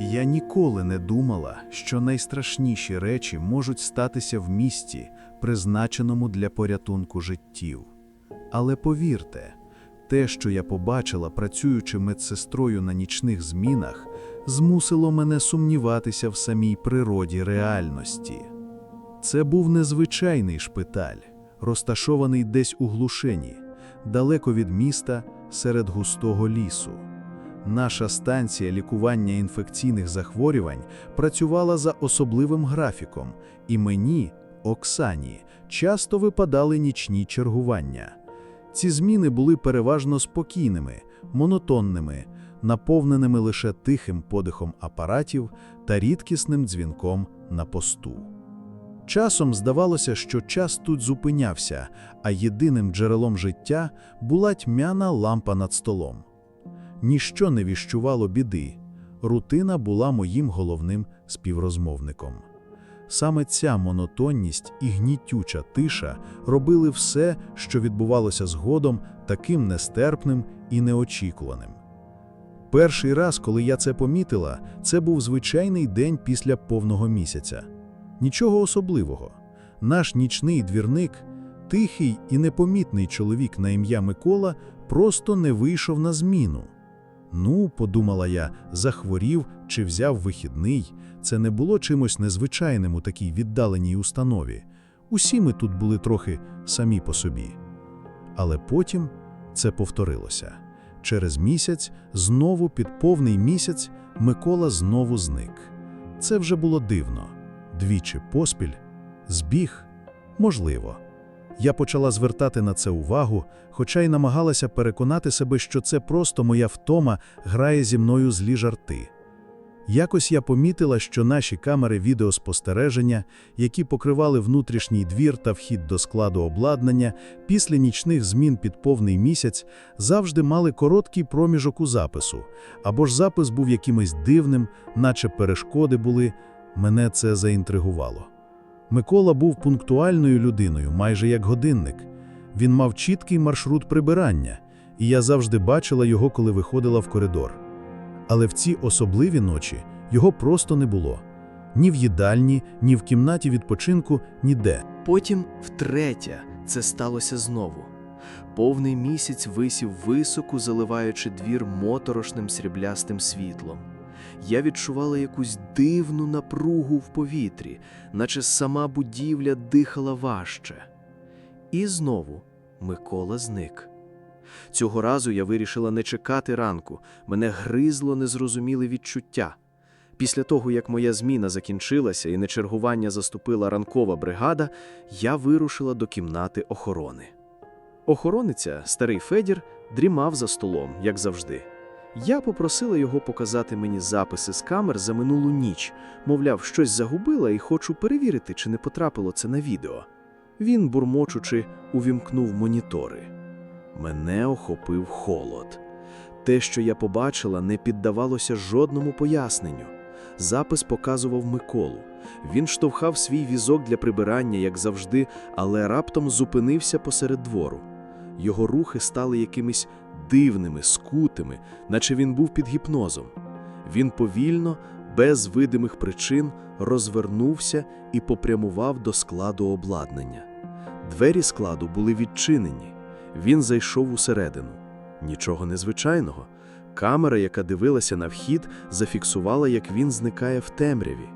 Я ніколи не думала, що найстрашніші речі можуть статися в місті, призначеному для порятунку життів. Але повірте, те, що я побачила, працюючи медсестрою на нічних змінах, змусило мене сумніватися в самій природі реальності. Це був незвичайний шпиталь, розташований десь у глушині, далеко від міста, серед густого лісу. Наша станція лікування інфекційних захворювань працювала за особливим графіком, і мені, Оксані, часто випадали нічні чергування. Ці зміни були переважно спокійними, монотонними, наповненими лише тихим подихом апаратів та рідкісним дзвінком на посту. Часом здавалося, що час тут зупинявся, а єдиним джерелом життя була тьмяна лампа над столом. Ніщо не віщувало біди. Рутина була моїм головним співрозмовником. Саме ця монотонність і гнітюча тиша робили все, що відбувалося згодом, таким нестерпним і неочікуваним. Перший раз, коли я це помітила, це був звичайний день після повного місяця. Нічого особливого. Наш нічний двірник, тихий і непомітний чоловік на ім'я Микола, просто не вийшов на зміну. Ну, подумала я, захворів чи взяв вихідний. Це не було чимось незвичайним у такій віддаленій установі. Усі ми тут були трохи самі по собі. Але потім це повторилося. Через місяць, знову під повний місяць, Микола знову зник. Це вже було дивно. Двічі поспіль, збіг, можливо. Я почала звертати на це увагу, хоча й намагалася переконати себе, що це просто моя втома грає зі мною злі жарти. Якось я помітила, що наші камери відеоспостереження, які покривали внутрішній двір та вхід до складу обладнання, після нічних змін під повний місяць завжди мали короткий проміжок у запису, або ж запис був якимось дивним, наче перешкоди були. Мене це заінтригувало. Микола був пунктуальною людиною, майже як годинник. Він мав чіткий маршрут прибирання, і я завжди бачила його, коли виходила в коридор. Але в ці особливі ночі його просто не було. Ні в їдальні, ні в кімнаті відпочинку, ніде. Потім втретє це сталося знову. Повний місяць висів високо, заливаючи двір моторошним сріблястим світлом. Я відчувала якусь дивну напругу в повітрі, наче сама будівля дихала важче. І знову Микола зник. Цього разу я вирішила не чекати ранку, мене гризло незрозуміле відчуття. Після того, як моя зміна закінчилася і на чергування заступила ранкова бригада, я вирушила до кімнати охорони. Охорониця, старий Федір, дрімав за столом, як завжди. Я попросила його показати мені записи з камер за минулу ніч, мовляв, щось загубила і хочу перевірити, чи не потрапило це на відео. Він, бурмочучи, увімкнув монітори. Мене охопив холод. Те, що я побачила, не піддавалося жодному поясненню. Запис показував Миколу. Він штовхав свій візок для прибирання, як завжди, але раптом зупинився посеред двору. Його рухи стали якимись дивними, скутими, наче він був під гіпнозом. Він повільно, без видимих причин, розвернувся і попрямував до складу обладнання. Двері складу були відчинені. Він зайшов усередину. Нічого незвичайного. Камера, яка дивилася на вхід, зафіксувала, як він зникає в темряві.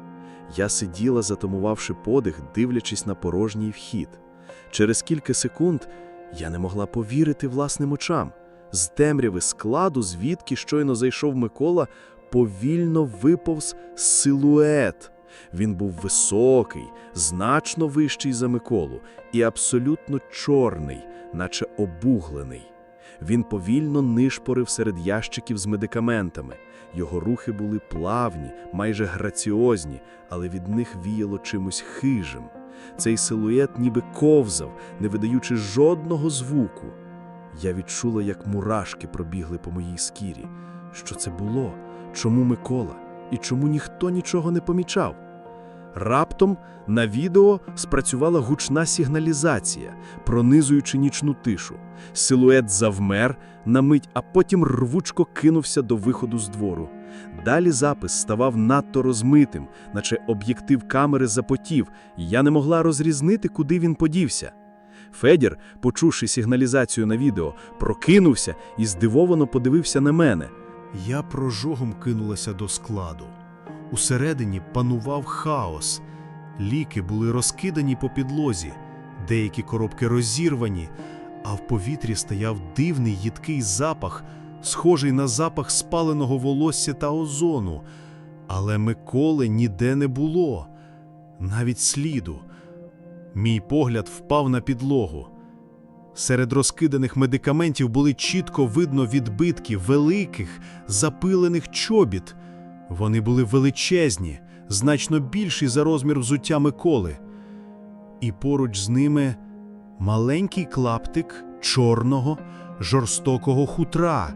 Я сиділа, затамувавши подих, дивлячись на порожній вхід. Через кілька секунд я не могла повірити власним очам. З темряви складу, звідки щойно зайшов Микола, повільно виповз силует. Він був високий, значно вищий за Миколу, і абсолютно чорний, наче обуглений. Він повільно нишпорив серед ящиків з медикаментами. Його рухи були плавні, майже граціозні, але від них віяло чимось хижим. Цей силует ніби ковзав, не видаючи жодного звуку. Я відчула, як мурашки пробігли по моїй скірі. Що це було? Чому Микола? І чому ніхто нічого не помічав? Раптом на відео спрацювала гучна сигналізація, пронизуючи нічну тишу. Силует завмер на мить, а потім рвучко кинувся до виходу з двору. Далі запис ставав надто розмитим, наче об'єктив камери запотів, і я не могла розрізнити, куди він подівся. Федір, почувши сигналізацію на відео, прокинувся і здивовано подивився на мене. Я прожогом кинулася до складу. Усередині панував хаос. Ліки були розкидані по підлозі, деякі коробки розірвані, а в повітрі стояв дивний їдкий запах, схожий на запах спаленого волосся та озону. Але Миколи ніде не було, навіть сліду. Мій погляд впав на підлогу. Серед розкиданих медикаментів були чітко видно відбитки великих, запилених чобіт. Вони були величезні, значно більші за розмір взуття Миколи. І поруч з ними маленький клаптик чорного, жорстокого хутра.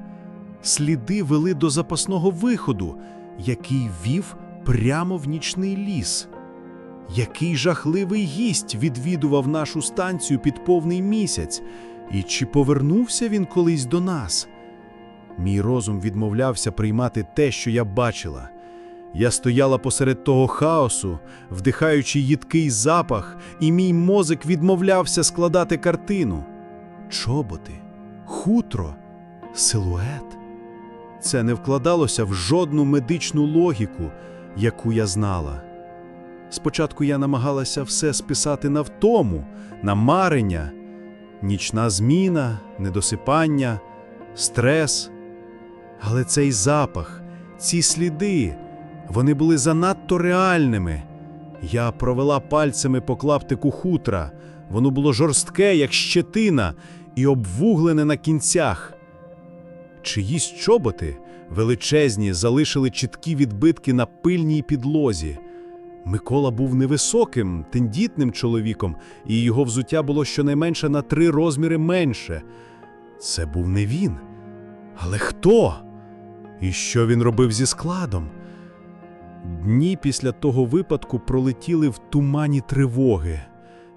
Сліди вели до запасного виходу, який вів прямо в нічний ліс. Який жахливий гість відвідував нашу станцію під повний місяць, і чи повернувся він колись до нас? Мій розум відмовлявся приймати те, що я бачила. Я стояла посеред того хаосу, вдихаючи їдкий запах, і мій мозок відмовлявся складати картину. Чоботи, хутро, силует. Це не вкладалося в жодну медичну логіку, яку я знала. Спочатку я намагалася все списати на втому, на марення, нічна зміна, недосипання, стрес. Але цей запах, ці сліди, вони були занадто реальними. Я провела пальцями по клаптику хутра. Воно було жорстке, як щетина, і обвуглене на кінцях. Чиїсь чоботи, величезні, залишили чіткі відбитки на пильній підлозі. Микола був невисоким, тендітним чоловіком, і його взуття було щонайменше на три розміри менше. Це був не він. Але хто? І що він робив зі складом? Дні після того випадку пролетіли в тумані тривоги.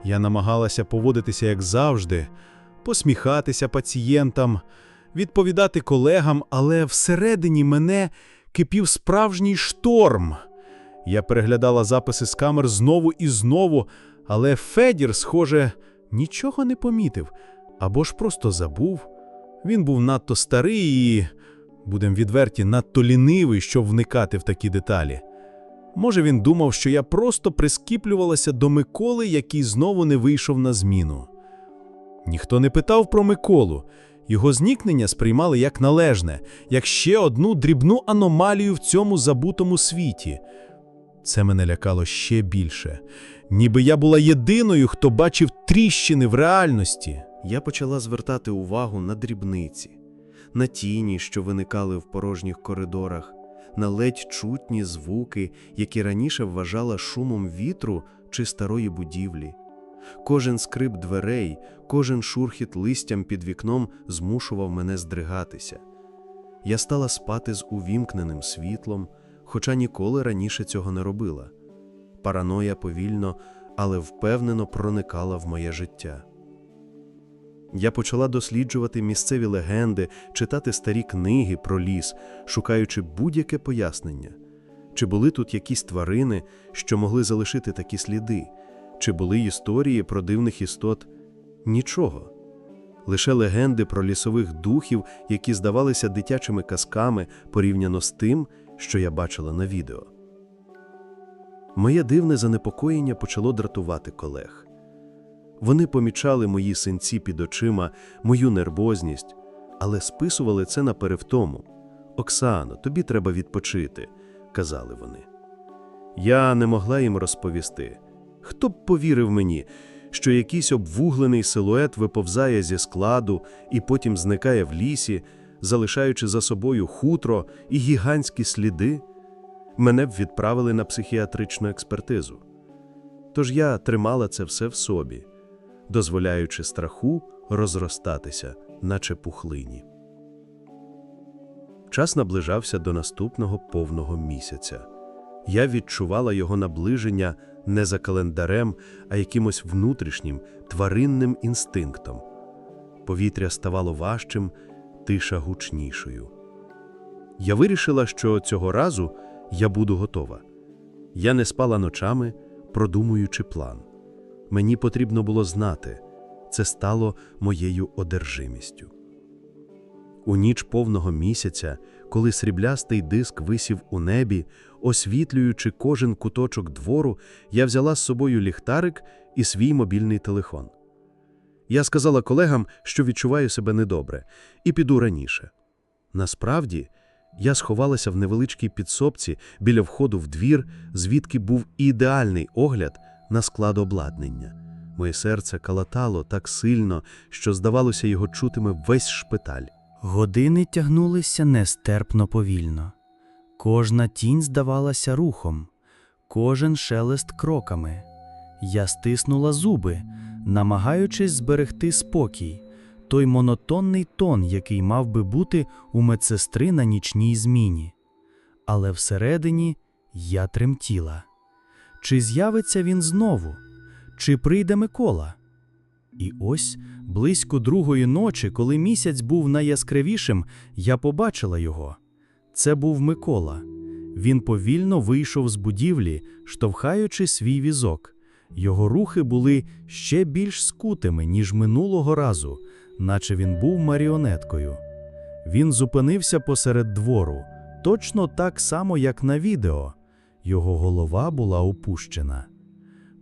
Я намагалася поводитися як завжди, посміхатися пацієнтам, відповідати колегам, але всередині мене кипів справжній шторм. Я переглядала записи з камер знову і знову, але Федір, схоже, нічого не помітив або ж просто забув. Він був надто старий і, будем відверті, надто лінивий, щоб вникати в такі деталі. Може, він думав, що я просто прискіплювалася до Миколи, який знову не вийшов на зміну. Ніхто не питав про Миколу. Його зникнення сприймали як належне, як ще одну дрібну аномалію в цьому забутому світі. Це мене лякало ще більше. Ніби я була єдиною, хто бачив тріщини в реальності. Я почала звертати увагу на дрібниці, на тіні, що виникали в порожніх коридорах, на ледь чутні звуки, які раніше вважала шумом вітру чи старої будівлі. Кожен скрип дверей, кожен шурхіт листям під вікном змушував мене здригатися. Я стала спати з увімкненим світлом, хоча ніколи раніше цього не робила. Параноя повільно, але впевнено проникала в моє життя. Я почала досліджувати місцеві легенди, читати старі книги про ліс, шукаючи будь-яке пояснення. Чи були тут якісь тварини, що могли залишити такі сліди? Чи були історії про дивних істот? Нічого. Лише легенди про лісових духів, які здавалися дитячими казками порівняно з тим, що я бачила на відео. Моє дивне занепокоєння почало дратувати колег. Вони помічали мої синці під очима, мою нервозність, але списували це на перевтому. Оксано, тобі треба відпочити, казали вони. Я не могла їм розповісти. Хто б повірив мені, що якийсь обвуглений силует виповзає зі складу і потім зникає в лісі, залишаючи за собою хутро і гігантські сліди? Мене б відправили на психіатричну експертизу. Тож я тримала це все в собі, дозволяючи страху розростатися, наче пухлині. Час наближався до наступного повного місяця. Я відчувала його наближення не за календарем, а якимось внутрішнім, тваринним інстинктом. Повітря ставало важчим, тиша гучнішою. Я вирішила, що цього разу я буду готова. Я не спала ночами, продумуючи план. Мені потрібно було знати, це стало моєю одержимістю. У ніч повного місяця, коли сріблястий диск висів у небі, освітлюючи кожен куточок двору, я взяла з собою ліхтарик і свій мобільний телефон. Я сказала колегам, що відчуваю себе недобре, і піду раніше. Насправді, я сховалася в невеличкій підсобці біля входу в двір, звідки був ідеальний огляд на склад обладнання. Моє серце калатало так сильно, що, здавалося, його чутиме весь шпиталь. Години тягнулися нестерпно повільно. Кожна тінь здавалася рухом, кожен шелест кроками. Я стиснула зуби, намагаючись зберегти спокій, той монотонний тон, який мав би бути у медсестри на нічній зміні. Але всередині я тремтіла. Чи з'явиться він знову? Чи прийде Микола? І ось близько другої ночі, коли місяць був найяскравішим, я побачила його. Це був Микола. Він повільно вийшов з будівлі, штовхаючи свій візок. Його рухи були ще більш скутими, ніж минулого разу, наче він був маріонеткою. Він зупинився посеред двору, точно так само, як на відео. Його голова була опущена.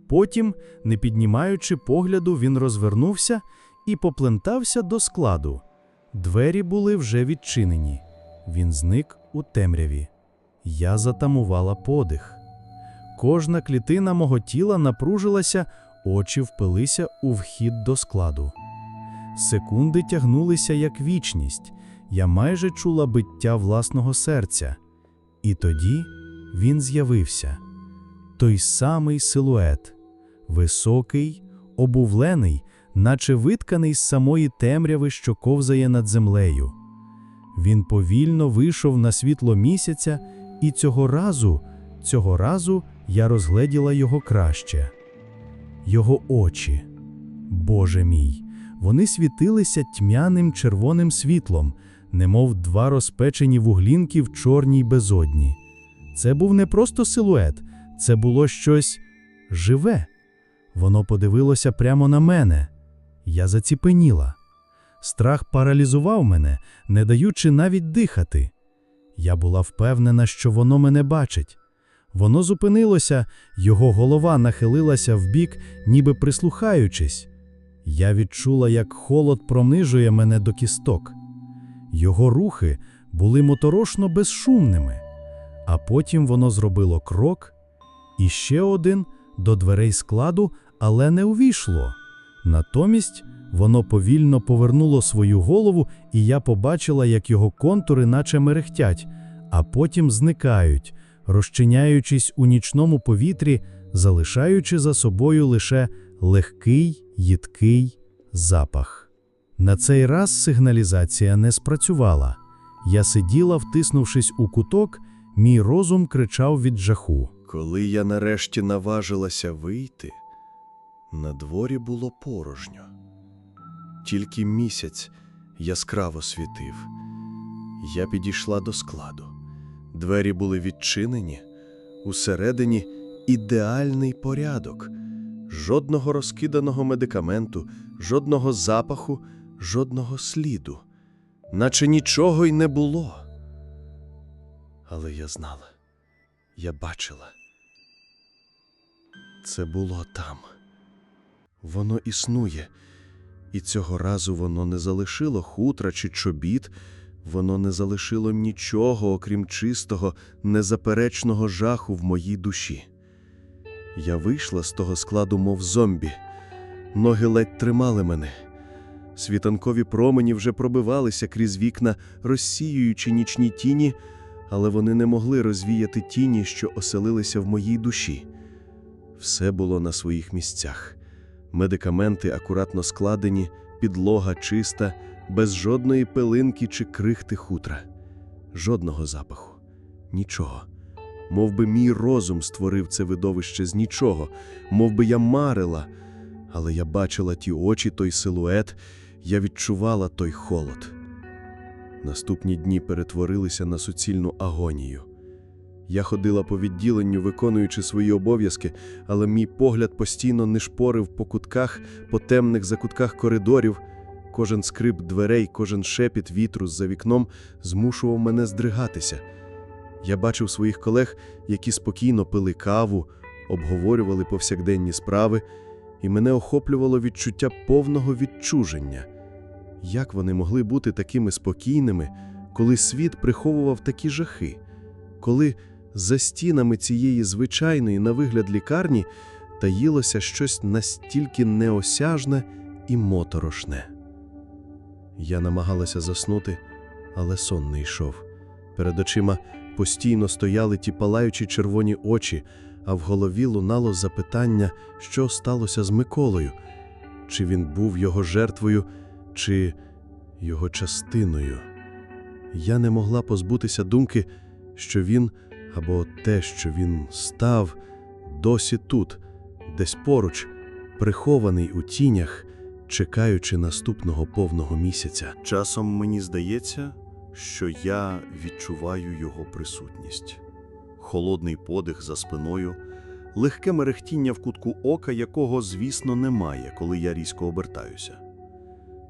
Потім, не піднімаючи погляду, він розвернувся і поплентався до складу. Двері були вже відчинені. Він зник у темряві. Я затамувала подих. Кожна клітина мого тіла напружилася, очі впилися у вхід до складу. Секунди тягнулися як вічність. Я майже чула биття власного серця. І тоді він з'явився. Той самий силует високий, обувлений, наче витканий з самої темряви, що ковзає над землею. Він повільно вийшов на світло місяця, і цього разу, цього разу я розгледіла його краще. Його очі, Боже мій, вони світилися тьмяним червоним світлом, немов два розпечені вуглінки в чорній безодні. Це був не просто силует, це було щось живе. Воно подивилося прямо на мене. Я заціпеніла. Страх паралізував мене, не даючи навіть дихати. Я була впевнена, що воно мене бачить. Воно зупинилося, його голова нахилилася вбік, ніби прислухаючись. Я відчула, як холод пронижує мене до кісток. Його рухи були моторошно безшумними, а потім воно зробило крок, і ще один до дверей складу, але не увійшло. Натомість воно повільно повернуло свою голову, і я побачила, як його контури наче мерехтять, а потім зникають, розчиняючись у нічному повітрі, залишаючи за собою лише легкий, їдкий запах. На цей раз сигналізація не спрацювала. Я сиділа, втиснувшись у куток, мій розум кричав від жаху. Коли я нарешті наважилася вийти, на дворі було порожньо. Тільки місяць яскраво світив. Я підійшла до складу. Двері були відчинені, усередині ідеальний порядок, жодного розкиданого медикаменту, жодного запаху, жодного сліду, наче нічого й не було. Але я знала, я бачила. Це було там. Воно існує, і цього разу воно не залишило хутра чи чобіт, воно не залишило нічого, окрім чистого, незаперечного жаху в моїй душі. Я вийшла з того складу, мов зомбі. Ноги ледь тримали мене. Світанкові промені вже пробивалися крізь вікна, розсіюючи нічні тіні, але вони не могли розвіяти тіні, що оселилися в моїй душі. Все було на своїх місцях. Медикаменти акуратно складені, підлога чиста, без жодної пилинки чи крихти хутра, жодного запаху, нічого. Мов би мій розум створив це видовище з нічого, мов би я марила, але я бачила ті очі, той силует, я відчувала той холод. Наступні дні перетворилися на суцільну агонію. Я ходила по відділенню, виконуючи свої обов'язки, але мій погляд постійно нишпорив по кутках, по темних закутках коридорів. Кожен скрип дверей, кожен шепіт вітру з-за вікном змушував мене здригатися. Я бачив своїх колег, які спокійно пили каву, обговорювали повсякденні справи, і мене охоплювало відчуття повного відчуження. Як вони могли бути такими спокійними, коли світ приховував такі жахи, коли за стінами цієї звичайної на вигляд лікарні таїлося щось настільки неосяжне і моторошне. Я намагалася заснути, але сон не йшов. Перед очима постійно стояли ті палаючі червоні очі, а в голові лунало запитання, що сталося з Миколою, чи він був його жертвою, чи його частиною. Я не могла позбутися думки, що він або те, що він став, досі тут, десь поруч, прихований у тінях, чекаючи наступного повного місяця. Часом мені здається, що я відчуваю його присутність. Холодний подих за спиною, легке мерехтіння в кутку ока, якого, звісно, немає, коли я різко обертаюся.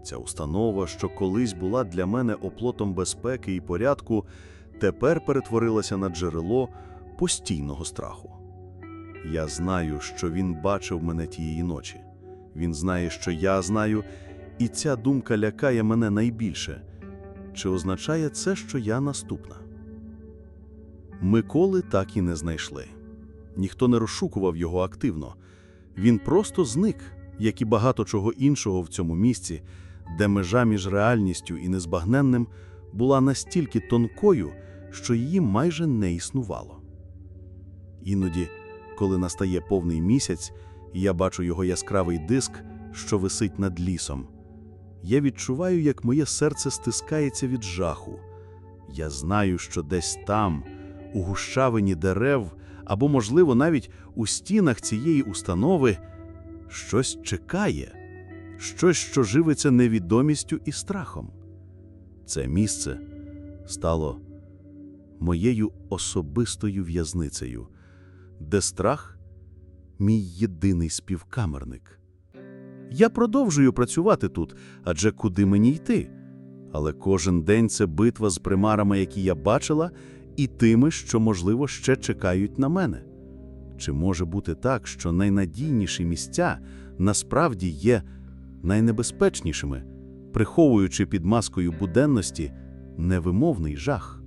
Ця установа, що колись була для мене оплотом безпеки і порядку, тепер перетворилася на джерело постійного страху. Я знаю, що він бачив мене тієї ночі. Він знає, що я знаю, і ця думка лякає мене найбільше. Чи означає це, що я наступна? Миколи так і не знайшли. Ніхто не розшукував його активно. Він просто зник, як і багато чого іншого в цьому місці, де межа між реальністю і незбагненним була настільки тонкою, що її майже не існувало. Іноді, коли настає повний місяць, і я бачу його яскравий диск, що висить над лісом, я відчуваю, як моє серце стискається від жаху. Я знаю, що десь там, у гущавині дерев, або, можливо, навіть у стінах цієї установи, щось чекає, щось, що живиться невідомістю і страхом. Це місце стало моєю особистою в'язницею, де страх мій єдиний співкамерник. Я продовжую працювати тут, адже куди мені йти? Але кожен день це битва з примарами, які я бачила, і тими, що, можливо, ще чекають на мене. Чи може бути так, що найнадійніші місця насправді є найнебезпечнішими, приховуючи під маскою буденності невимовний жах?